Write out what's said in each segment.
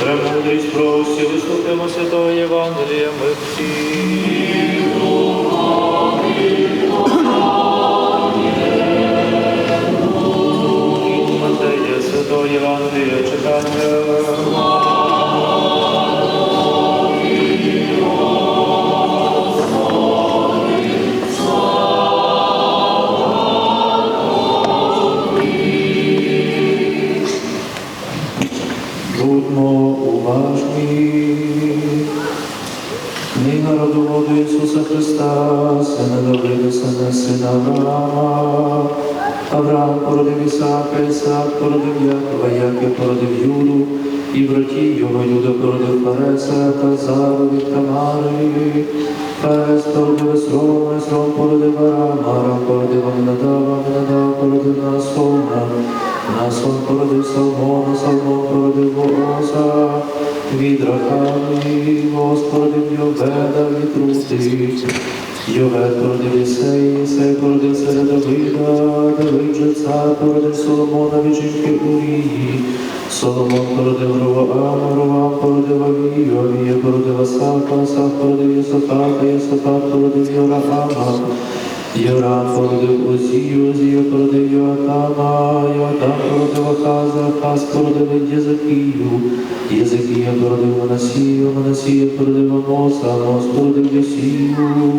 Премудрість просі, вислухаємо Святого Євангелія, ми всі. Матея, Святого Євангелія, читання. Ісуса Христа, сина Давида, сина сина Авраама. Авраам породив Ісаака, Ісаак породив Якова, Яків породив Юду, і братів його Юда породив Фареса, та Зару від Тамари. Фарес породив Есрона, Есрон породив Арама, Арам породив Аминадава, Аминадав породив Насона, Насон породив Салмона, Салмон породив Вооза, від Рахамі, Воз породив Йоведа, від Рути, Йовед породив Ісей, Ісей породив царя Давида, Давид же цар породив Соломона від жінки Урії, Соломон породив Ровоама, Ровоам породив Авію, Авія породив Асафа, Асаф породив Йосафата, Йосафат породив Йораама, Йорам породив Озію, Озію породив Йоатама, Йоатам породив Ахаза, Ахаз породив Єзекію, Єзекія породив Манасію, Манасія породив Амоса, Амос породив Йосію,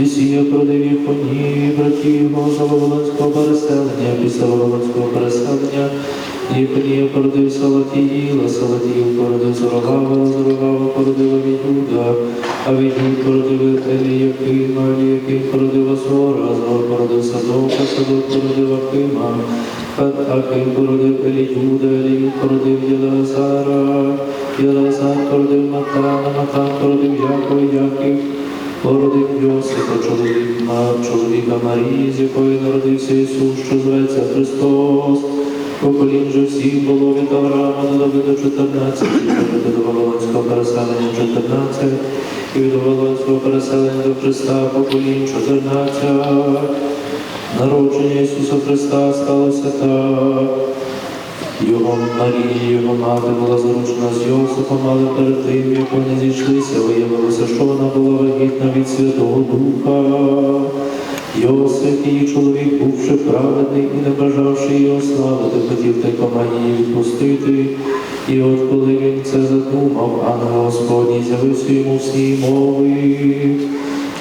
Йосія породив Єфонії, братів його за Вавилонського переселення, після Вавилонського переселення, Єфонія породив Салатіїла, Салатіїл породив Зорогава, Зорогава породив Авіюда, Авіюд породив Еліякима, Еліяким породив Азора, Азор породив Садока, Садок породив Ахима, Ахим породив Еліюда, Еліюд породив Єлазара, Єлазар породив Матана, Матан породив Якова, Яків, породив Йосифа, чоловіка, чоловіка Марії, з якої народився Ісус, що зветься Христос. Поколінь же всіх було від Авраама до Давида 14, і від до Вавилонського переселення 14, і від Вавилонського переселення до Христа поколінь 14. Народження Ісуса Христа сталося так. Його Марія, його мати була заручена з Йосифом, але перед тим, як вони зійшлися, виявилося, що вона була вагітна від Святого Духа. Йосиф, її чоловік, бувши праведний і не бажавши її ославити, хотів тайкома її відпустити. І от коли він це задумав, ангел Господній з'явився йому в сній мови.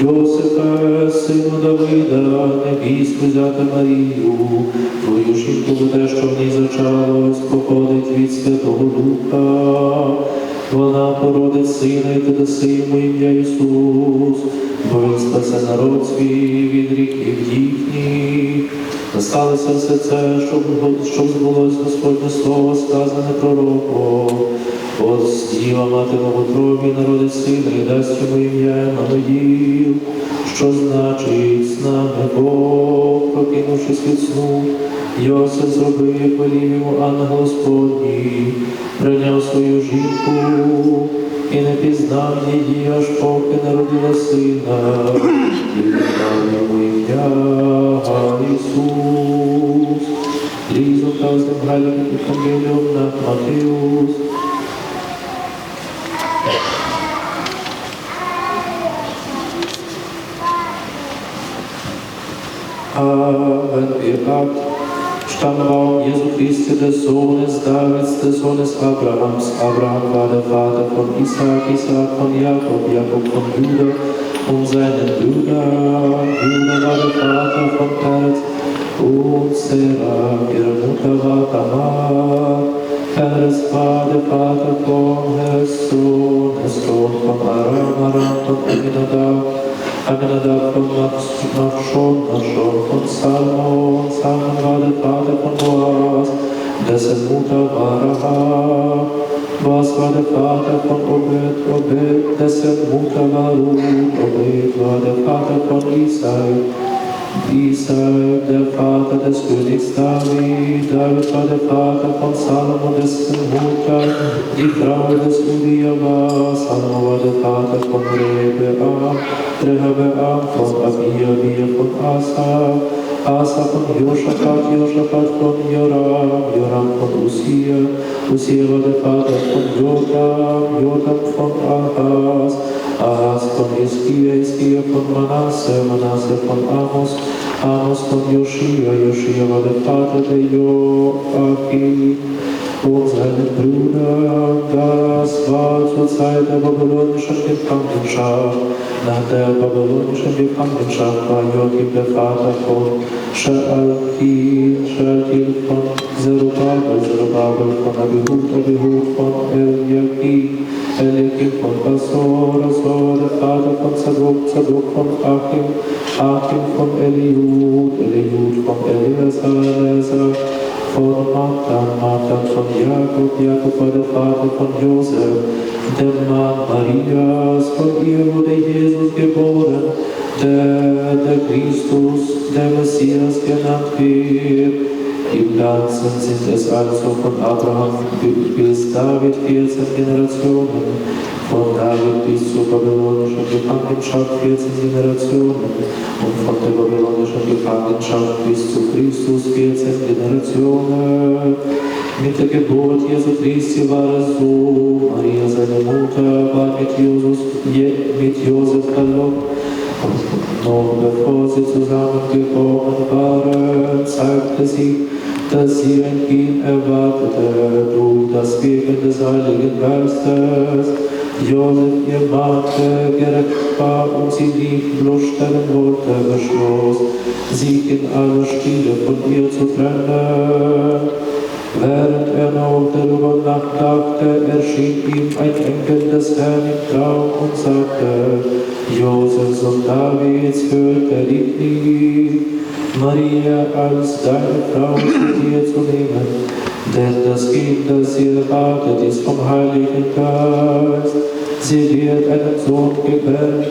Йосифе, сину Давида, не бійся взяти Марію, твою жінку, бо те, що в ній зачалось, походить від Святого Духа. Вона породить сина, і ти даси йому ім'я Ісус, бо він спасе народ свій від гріхів їхніх. Сталося все це, щоб, щоб збулось Господнє слово, сказане пророком. От діва мати в утробі народить сина і дасть йому ім'я Еммануїл, що значить з нами Бог, прокинувшись від сну, Йосиф зробив, йому ангел Господній, прийняв свою жінку і не пізнав її, аж поки народила сина, і дав йому ім'я Ісус. Лізо казним Галем і Камілем на Матеус. Habt Stammbaum Jesu Christi des Sohnes Davids, des Sohnes Abrahams. Abraham war der Vater von Isaac, Isaac von Jakob, Jakob von Judah und seinen Brüdern. Judah war der Vater von Perez und Serah, ihre Mutter war Tamar. Perez war der Vater von Hesron, Hesron von Aram, Aram von Aminadab. Aminadab von Nachschon, Nachschon von Salmon, Salmon war der Vater von Boas, dessen Mutter war Rahab. Boas war der Vater von Obed, Obed, dessen Mutter war Ruth, Obed war der Vater von Isai. Isai, der Vater des Königs David, David war der Vater von Salomon, dessen Mutter die Frau des Uriah war. Salomon der Vater von Rebeam, Rehabeam von Abia, Abia von Asa, Asa von Joschafat, Joschafat von Joram, Joram von der Vater von von Ahaz, von Iskia, Iskia von Manasse, Manasse von Amos, Amos von Joschia, Joschia war der Vater der Joachim, und seine Brüder, das war zur Zeit der babylonischen Gefangenschaft. Nach der babylonischen Gefangenschaft war Joachim der Vater von Shealtiel, Shealtiel von Zerubabel, Zerubabel von Abihud, Abihud von Eliakim, Eliakim von Asor, Asor der Vater von Zadok, Zadok von Achim, Achim von Eliud, Eliud von Eleazar, Eleazar von Matan, Matan von Jakob, Jakob war der Vater von Josef, der Mann Marias, von ihr wurde Jesus geboren, der, der Christus, der Messias genannt wird. Im Ganzen sind es also von Abraham bis David 14 Generationen, von David bis zur babylonischen Gefangenschaft 14 Generationen und von der babylonischen Gefangenschaft bis zu Christus 14 Generationen. Mit der Geburt Jesu Christi war es so, Maria seine Mutter war mit, Jesus, Je- mit Josef verlobt und noch bevor sie zusammengekommen waren, zeigte sie, dass sie ein Kind erwartete durch das Wirken des Heiligen Geistes. Josef, ihr der gerecht war und sie nicht bloßstellen wollte, beschloss, sich in aller Stille von ihr zu trennen. Während er noch darüber nachdachte, erschien ihm ein Engel des Herrn im Traum und sagte, Josef, Sohn Davids, hörte dich nicht, Maria als deine Frau zu dir zu nehmen, denn das Kind, das sie erwartet, ist vom Heiligen Geist. Sie wird einen Sohn gebären,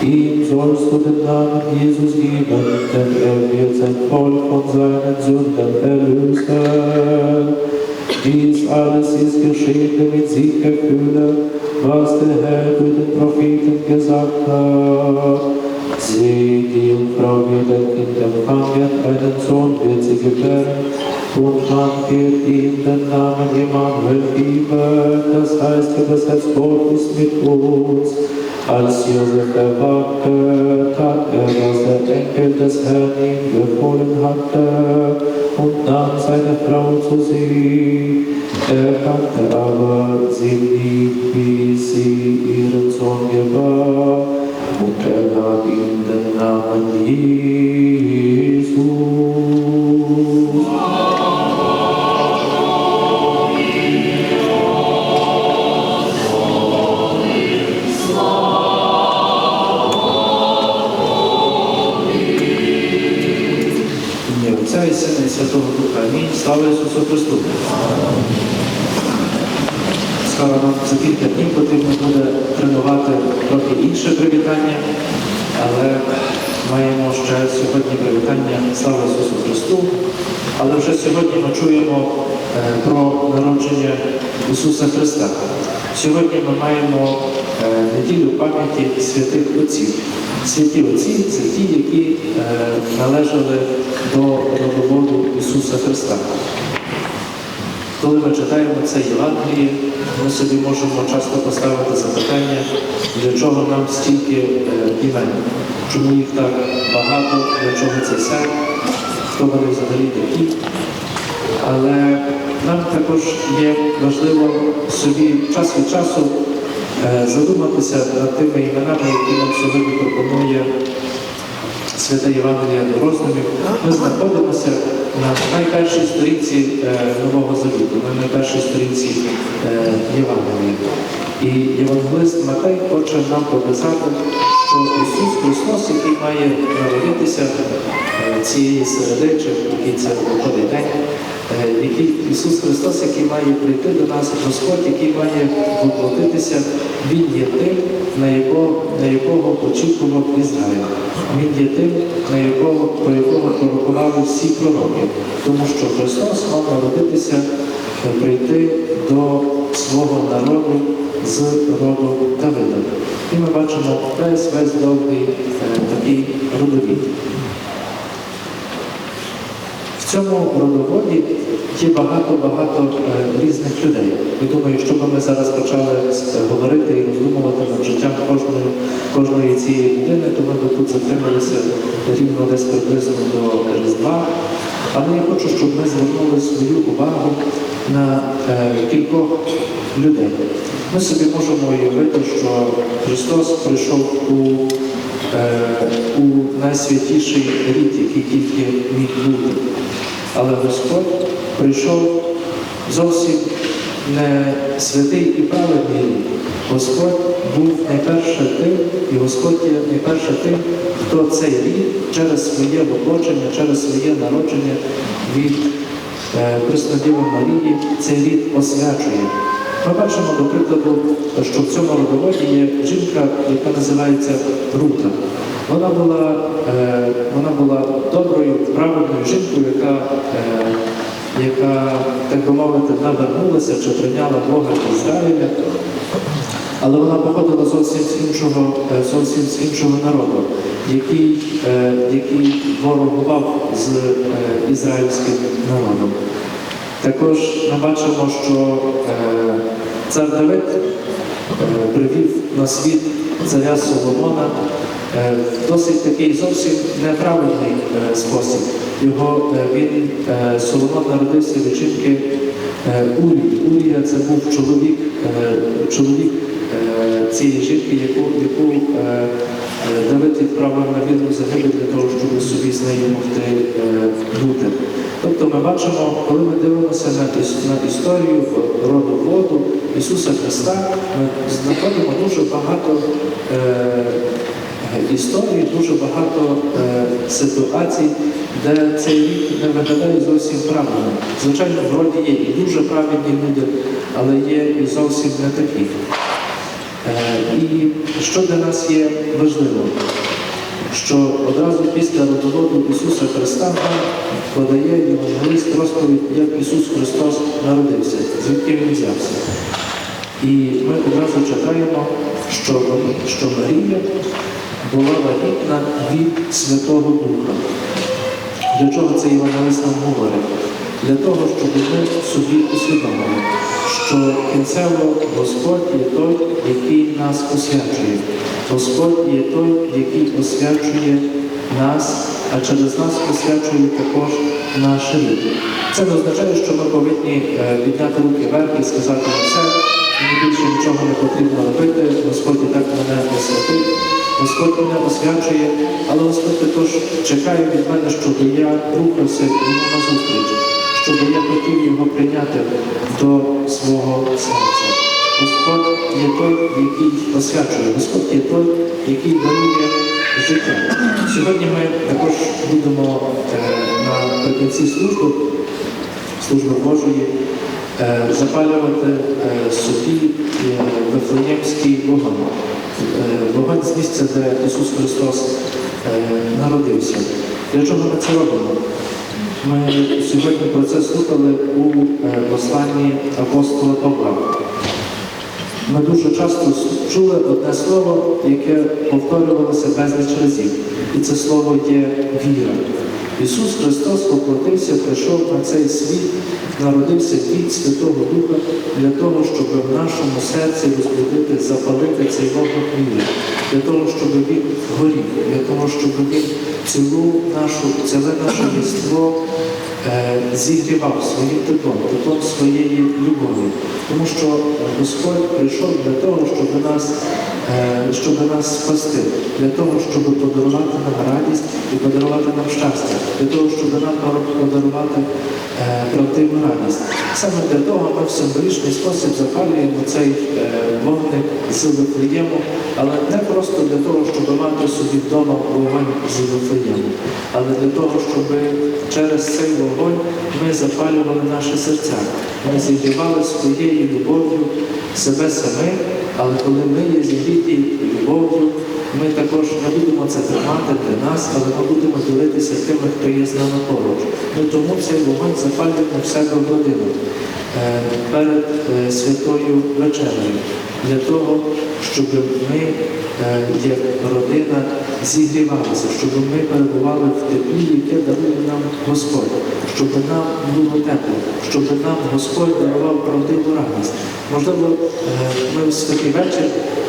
ihm sollst du den Namen Jesus geben, denn er wird sein Volk von seinen Sünden erlösen. Dies alles ist geschehen, damit sie erfülle, was der Herr durch den Propheten gesagt hat. Sie, die Jungfrau wird ein Kind empfangen, einen Sohn wird sie gebären, und man wird ihm den Namen Immanuel geben, das heißt übersetzt, Gott ist mit uns. Als Josef erwachte, tat er, was der Enkel des Herrn ihm befohlen hatte, und nahm seine Frau zu sich. Er kannte aber sie nicht, bis sie ihren Sohn gebar, und er gab ihm den Namen Jesus. Слава Ісусу Христу. Скоро нам за кілька днів потрібно буде тренувати трохи інше привітання, але маємо ще сьогодні привітання Слава Ісусу Христу. Але вже сьогодні ми чуємо е, про народження Ісуса Христа. Сьогодні ми маємо е, неділю пам'яті святих отців. Святі отці це ті, які е, належали до родоводу Ісуса Христа. Коли ми читаємо це Євангеліє, ми собі можемо часто поставити запитання, для чого нам стільки е, імен, чому їх так багато, для чого це все, хто вони взагалі такі. Але нам також є важливо собі час від часу задуматися над тими іменами, які нам сьогодні пропонує Святе Євангелія до. Ми знаходимося на найпершій сторінці е, Нового Завіту, на найпершій сторінці е, Євангелія. І Євангелист Матей хоче нам показати, що Ісус Христос, який має народитися е, цієї середи, чи який це виходить день, е, який Ісус Христос, який має прийти до нас, Господь, який має воплотитися, Він є тим, на якого, на якого очікував Ізраїль. Він є тим, на якого, про якого пророкували всі пророки. Тому що Христос мав народитися, е, прийти до свого народу з роду Давида. І ми бачимо весь весь довгий е, такий родовід. В цьому родоводі є багато-багато е, різних людей. Я думаю, що ми зараз почали е, говорити і роздумувати над життям кожної, кожної цієї людини, то ми б тут затрималися рівно десь приблизно до Різдва. Але я хочу, щоб ми звернули свою увагу на е, кількох людей. Ми собі можемо уявити, що Христос прийшов у, у найсвятіший рід, який тільки міг бути. Але Господь прийшов зовсім не святий і праведний. Господь був найперше тим, і Господь є найперше тим, хто цей рід через своє воплочення, через своє народження від е, Преснодіви Марії цей рід освячує. Ми бачимо, до прикладу, що в цьому родоводі є жінка, яка називається Рута. Вона була, е, вона була доброю, праведною жінкою, яка, е, яка, так би мовити, навернулася чи прийняла Бога Ізраїля. Але вона походила зовсім з іншого, е, зовсім з іншого народу, який, е, який ворогував з е, ізраїльським народом. Також ми бачимо, що цар Давид привів на світ царя Соломона в досить такий зовсім неправильний спосіб. Його е, він е, Соломон народився від жінки е, Урії. Урія це був чоловік, чоловік цієї жінки, яку, яку Давид відправив на війну загибель для того, щоб собі з нею могти бути. Тобто ми бачимо, коли ми дивимося на історію роду воду Ісуса Христа, ми знаходимо дуже багато е, історій, дуже багато е, ситуацій, де цей рік не виглядає зовсім правильно. Звичайно, в роді є і дуже праведні люди, але є і зовсім не такі. Е, І що для нас є важливо, що одразу після родоводу Ісуса Христа подає Євангелист розповідь, як Ісус Христос народився, звідки Він взявся. І ми одразу читаємо, що, що Марія була вагітна від Святого Духа. Для чого це Євангелист нам говорить? Для того, щоб ми собі усвідомили, що кінцево Господь є той, який нас освячує. Господь є той, який освячує нас, а через нас освячує також наш рід. Це не означає, що ми повинні е, підняти руки вверх і сказати «Ну, все, мені більше нічого не потрібно робити, Господь і так мене освятив. Господь мене освячує, але Господь також чекає від мене, щоб я рухався йому назустріч, щоб я хотів його прийняти до свого серця. Господь є той, який освячує, Господь є той, який дарує життя. Сьогодні ми також будемо е, наприкінці служби, служби Божої, запалювати е, собі е, Вифлеємський вогонь. Е, Вогонь з місця, де Ісус Христос е, народився. Для чого ми це робимо? Ми сьогодні про це слухали у е, посланні апостола Павла. Ми дуже часто чули одне слово, яке повторювалося безліч разів. І це слово є віра. Ісус Христос поплатився, прийшов на цей світ, народився від Святого Духа для того, щоб в нашому серці розбудити, запалити цей вогонь віри, для того, щоб він горів, для того, щоб він цілу нашу, ціле наше єство е, зігрівав своїм теплом, теплом своєї любові. Тому що Господь прийшов для того, щоб нас, е, щоб нас спасти, для того, щоб подарувати нам радість і подарувати нам щастя, для того, щоб нам подарувати е, правдиву радість. Саме для того ми в символічний спосіб запалюємо цей вогник з Вифлеєму, але не просто для того, щоб мати собі вдома вогонь з Вифлеєму, але для того, щоб через цей вогонь ми запалювали наші серця. Ми зігрівали своєю любов'ю себе самим, але коли ми є зігріті любов'ю, ми також не будемо це тримати для нас, але ми будемо ділитися тими, хто є з нами поруч. Ми тому цей вогонь запалюємо в себе в родину. е, перед е, святою вечерею для того, щоб ми, е, як родина, зігрівалися, щоб ми перебували в теплі, яке дарує нам Господь, щоб нам було тепло, щоб нам Господь дарував правдиву радість. Можливо, ми в святий вечір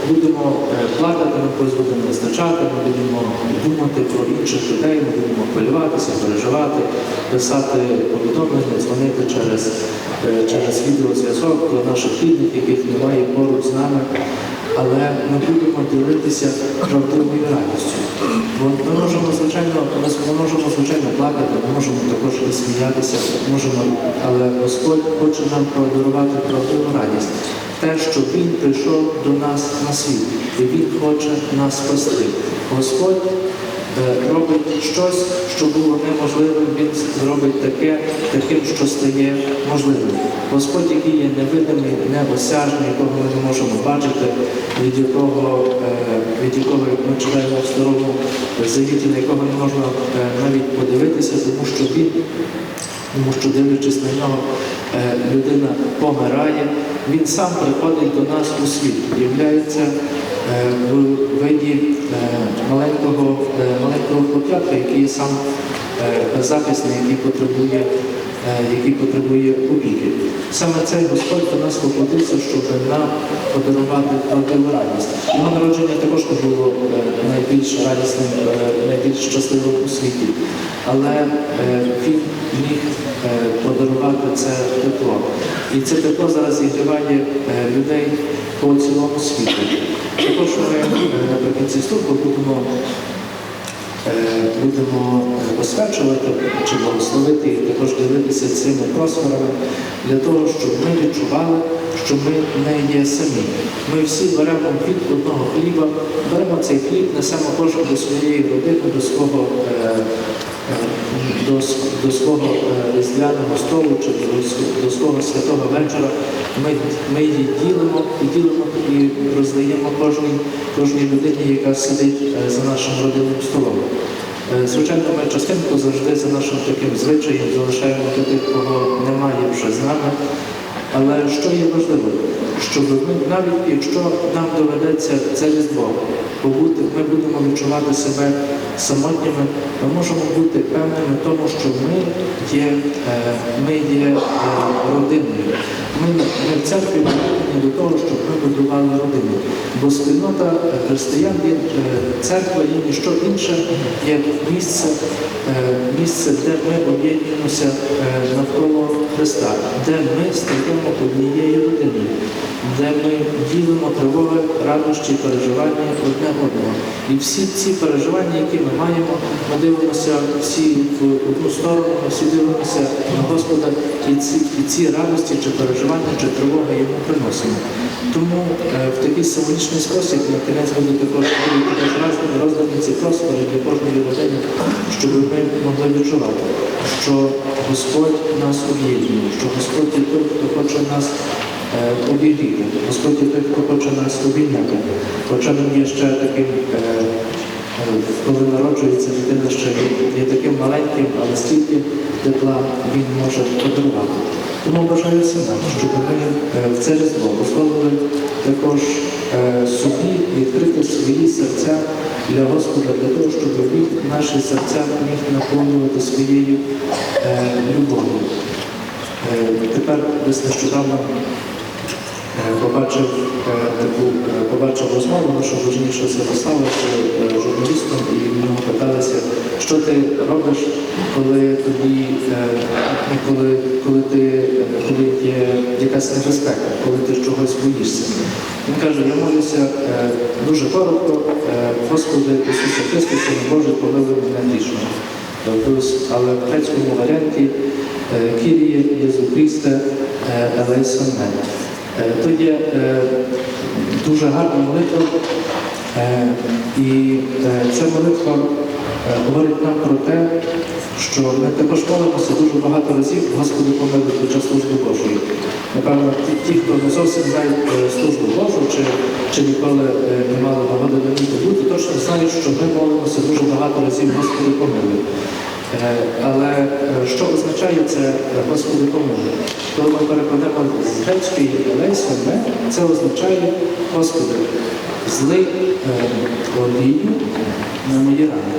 будемо плакати, ми когось будемо вистачати, ми будемо думати про інших людей, ми будемо хвилюватися, переживати, писати повідомлення, дзвонити через, е, через відеозв'язок до наших рідних, яких немає поруч з нами. Але ми будемо ділитися правдивою радістю. Бо ми можемо, звичайно, ми можемо, звичайно, плакати, ми можемо також і сміятися, можемо, але Господь хоче нам подарувати правдиву радість. Те, що Він прийшов до нас на світ, і Він хоче нас спасти. Господь е, робить щось, що було неможливим, Він зробить таке, таким, що стає можливим. Господь, який є невидимий, неосяжний, якого ми не можемо бачити, від якого, е, від якого як ми читаємо в старому завіті, на якого не можна е, навіть подивитися, тому що він тому що дивлячись на нього, людина помирає, він сам приходить до нас у світ, являється в виді е, маленького, е, маленького хлоп'ятка, який є сам е, беззахисний, який потребує, е, який потребує опіки. Саме цей Господь до нас поплатився, щоб нам подарувати правдиву радість. Його народження також було е, найбільш радісним, е, найбільш щасливим у світі. Але е, він міг е, подарувати це тепло. І це тепло зараз зігріває е, людей по цілому світу. Також ми е, наприкінці служби будемо, е, будемо е, освячувати чи благословити і також ділитися цими просфорами для того, щоб ми відчували, що ми не є самі. Ми всі беремо від одного хліба, беремо цей хліб, несемо кожен до своєї родини, до свого. До, до свого е, різдвяного столу чи до, до свого святого вечора ми, ми її ділимо і ділимо і роздаємо кожній, кожній людині, яка сидить е, за нашим родинним столом. Е, Звичайно, ми частинку завжди за нашим таким звичаєм залишаємо до тих, кого немає вже з нами. Але що є важливо, щоб ми навіть якщо нам доведеться це різдво побути, ми будемо відчувати себе самотніми, ми можемо бути певними в тому, що ми є, е, ми є е, родиною. Ми, ми в церкві покликані до того, щоб ми будували родину. Бо спільнота християн є е, церква є ніщо інше, як місце, місце, де ми об'єднуємося навколо Христа, де ми стаємо однією родиною, де ми ділимо тривоги, радощі, переживання одне одного. І всі ці переживання, які ми маємо, ми дивимося всі в одну сторону, ми всі дивимося на Господа і ці, і ці радості чи переживання, чи тривоги йому приносимо. Тому е, в такий символічний спосіб на кінець буде також роздані- ці проспори для кожної людини, щоб ми могли відчувати, що Господь нас об'єднує, що Господь є той, хто хоче нас е, Господь є той, хто хоче нас обійняти. Хоча він є ще таким, е, коли народжується дитина, ще є, таким маленьким, але стільки тепла він може подарувати. Тому бажаю всім щоб ми е, в це різдво дозволили також е, собі відкрити свої серця для Господа, для того, щоб він наші серця міг наповнювати своєю любов'ю. Тепер десь нещодавно побачив е, таку е, побачив розмову нашого важніше Святослава з е, журналістом, і в нього питалися, що ти робиш, коли тобі е, коли, коли ти е, коли є якась небезпека, коли ти чогось боїшся. Він каже, я молюся е, дуже коротко, е, Господи Ісусе Христе, Син Божий, помилуй мене грішного. Плюс, але в грецькому варіанті е, Кіріє Єзу Христе Елейсон Мен. Е, То є е, дуже гарна молитва, е, і ця молитва говорить нам про те, що ми також молимося дуже багато разів, Господи помилуй під час служби Божої. Напевно, ті, хто не зовсім знають службу Божу, чи, чи ніколи не мали нагоди на ній бути, точно знають, що ми молимося дуже багато разів Господи помилуй. Е, Але е, що означає це Господи поможе? Коли ми перекладемо з грецької лейсоне, це означає Господи, злий е, олію на мої рани.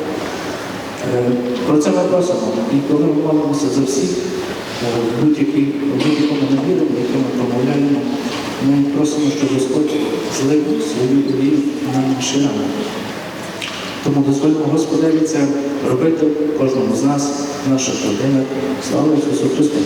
Про це ми просимо. І коли ми молимося за всіх, в будь-якому навіру, яке ми промовляємо, ми просимо, щоб Господь злив свою олію на наші рани. Тому дозволимо Господеві це робити кожному з нас, в наших родинах. Слава Ісусу Христу!